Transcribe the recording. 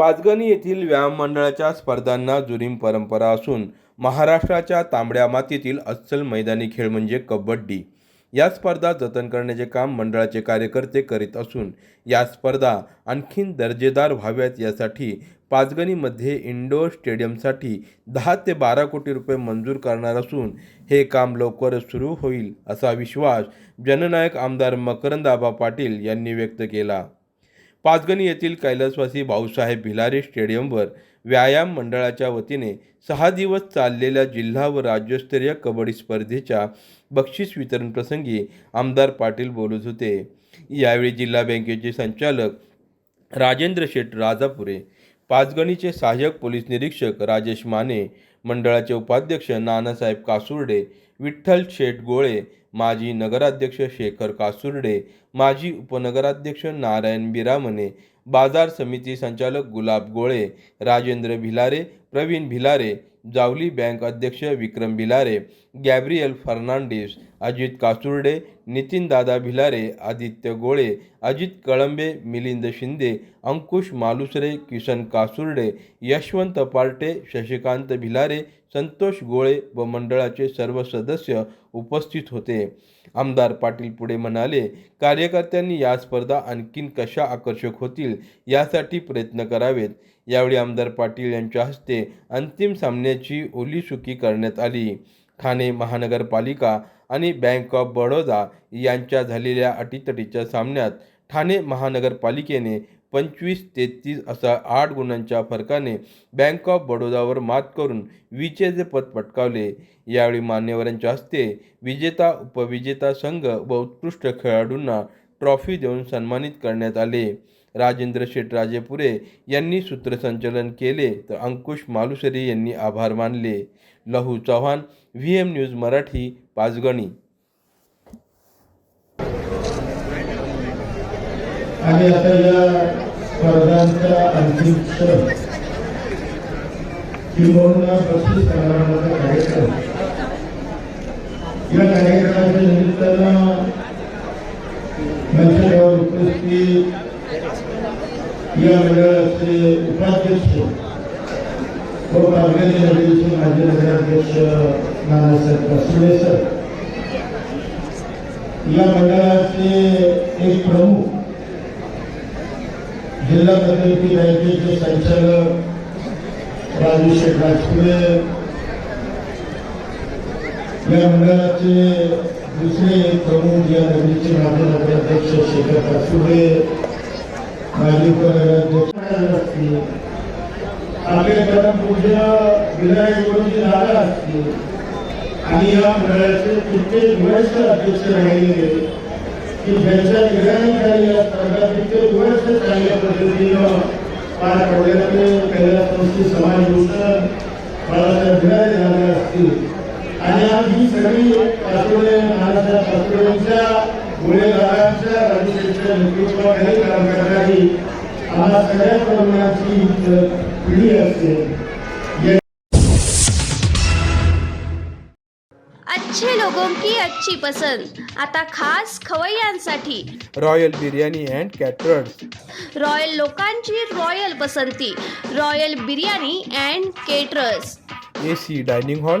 पाचगणी येथील व्यायाम मंडळाच्या स्पर्धांना जुरीम परंपरा असून महाराष्ट्राच्या तांबड्या मातीतील अस्सल मैदानी खेळ म्हणजे कबड्डी. या स्पर्धा जतन करण्याचे काम मंडळाचे कार्यकर्ते करीत असून या स्पर्धा आणखीन दर्जेदार व्हाव्यात यासाठी पाचगणीमध्ये इंडोर स्टेडियमसाठी दहा ते बारा कोटी रुपये मंजूर करणार असून हे काम लवकरच सुरू होईल असा विश्वास जननायक आमदार मकरंद आबा पाटील यांनी व्यक्त केला. पाचगणी येथील कैलासवासी भाऊसाहेब भिलारे स्टेडियमवर व्यायाम मंडळाच्या वतीने सहा दिवस चाललेल्या जिल्हा व राज्यस्तरीय कबड्डी स्पर्धेच्या बक्षीस वितरण प्रसंगी आमदार पाटील बोलत होते. यावेळी जिल्हा बँकेचे संचालक राजेंद्र शेठ राजापुरे पाचगणीचे सहाय्यक पोलीस निरीक्षक राजेश माने मंडळाचे उपाध्यक्ष नानासाहेब कासुर्डे विठ्ठल शेठ गोळे माजी नगराध्यक्ष शेखर कासुर्डे माजी उपनगराध्यक्ष नारायण बिरामने बाजार समिती संचालक गुलाब गोळे राजेंद्र भिलारे प्रवीण भिलारे जावली बँक अध्यक्ष विक्रम भिलारे गॅब्रियल फर्नांडिस अजित कासुर्डे नितीन दादा भिलारे आदित्य गोळे अजित कळंबे मिलिंद शिंदे अंकुश मालुसरे किसन कासुर्डे यशवंत पार्टे शशिकांत भिलारे संतोष गोळे व मंडळाचे सर्व सदस्य उपस्थित होते. आमदार पाटील पुढे म्हणाले कार्यकर्त्यांनी या स्पर्धा आणखीन कशा आकर्षक होतील यासाठी प्रयत्न करावेत. यावेळी आमदार पाटील यांच्या हस्ते अंतिम सामन्याची ओलीसुकी करण्यात आली. ठाणे महानगरपालिका आणि बँक ऑफ बडोदा यांच्या झालेल्या अटीतटीच्या सामन्यात ठाणे महानगरपालिकेने पंचवीस तेहतीस असा आठ गुणांच्या फरकाने बँक ऑफ बडोदावर मात करून विजेचे पद पटकावले. यावेळी मान्यवरांच्या हस्ते विजेता उपविजेता संघ व उत्कृष्ट खेळाडूंना ट्रॉफी देऊन सन्मानित करण्यात आले. राजेंद्र शेटराजेपुरे यांनी सूत्रसंचलन केले तर अंकुश मालुसरे यांनी आभार मानले. Lahu Chavan V M news Marathi Panchgani. आणि आता या स्पर्धांचा अंतिम क्षण. किंबहुना बक्षीस समारंभाचा कार्यक्रम. या कार्यक्रमाच्या निमित्तानं मंचावर उपस्थित या मंडळाचे उपाध्यक्ष व माजी नगराध्यक्ष नानासाहेब सर या मंडळाचे एक प्रमुख जिल्हा मध्यवर्ती बँकेचे संचालक राजू शेख राजपुरे या दुसरे प्रमुख या नदीचे माजी नगराध्यक्ष शेखर कासुडे माजी असतील. आपल्या त्यांना पूजा विनायक गुरुची जागा असते आणि या मंडळाचे कित्येक वरिष्ठ अध्यक्ष राहिलेले की ज्यांच्या निर्णयानुसार या स्पर्धा कित्येक वरिष्ठ चांगल्या पद्धतीनं पार पडल्यामुळे कैलास संस्कृत समाज योजना बाळासाहेब झाले असतील. आणि आज ही सगळी पाचोळे नानासाहेब पाचोळेंच्या गुन्हेगारांच्या राजकीयच्या नेतृत्वाखाली काम करणारी आम्हा सगळ्या तरुणांची पिढी असेल या अच्छे लोगों की अच्छी पसंद। आता खास खवय्यांसाठी royal biryani and caterers royal लोकांची रॉयल पसंती। Royal biryani and caterers A C dining hall.